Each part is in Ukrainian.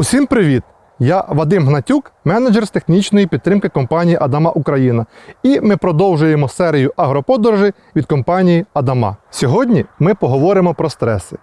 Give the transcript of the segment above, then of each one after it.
Усім привіт! Я Вадим Гнатюк, менеджер з технічної підтримки компанії Адама Україна. І ми продовжуємо серію агроподорожей від компанії Адама. Сьогодні ми поговоримо про стреси.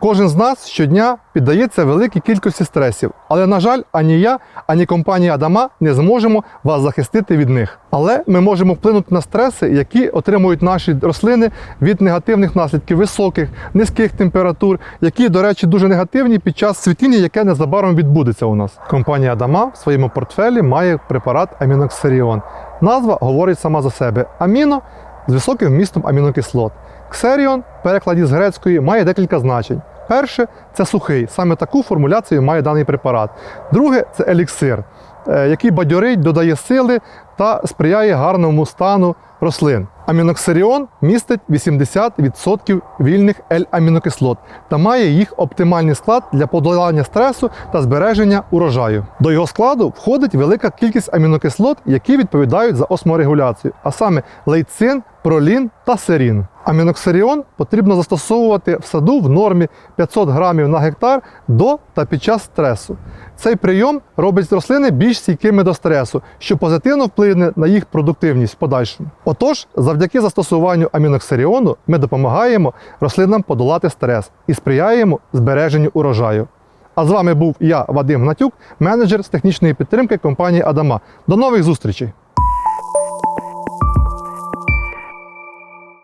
Кожен з нас щодня піддається великій кількості стресів, але, на жаль, ані я, ані компанія Адама не зможемо вас захистити від них. Але ми можемо вплинути на стреси, які отримують наші рослини від негативних наслідків високих, низьких температур, які, до речі, дуже негативні під час цвітіння, яке незабаром відбудеться у нас. Компанія Адама в своєму портфелі має препарат Аміноксеріон. Назва говорить сама за себе: аміно з високим вмістом амінокислот. Ксеріон в перекладі з грецької має декілька значень. Перше це сухий, саме таку формуляцію має даний препарат. Друге це еліксир, який бадьорить, додає сили та сприяє гарному стану рослин. Аміноксеріон містить 80% вільних L-амінокислот та має їх оптимальний склад для подолання стресу та збереження урожаю. До його складу входить велика кількість амінокислот, які відповідають за осморегуляцію, а саме лейцин, пролін та серін. Аміноксеріон потрібно застосовувати в саду в нормі 500 грамів на гектар до та під час стресу. Цей прийом робить рослини більш стійкими до стресу, що позитивно вплине на їх продуктивність в подальшому. Отож, завдяки застосуванню аміноксеріону ми допомагаємо рослинам подолати стрес і сприяємо збереженню урожаю. А з вами був я, Вадим Гнатюк, менеджер з технічної підтримки компанії Адама. До нових зустрічей!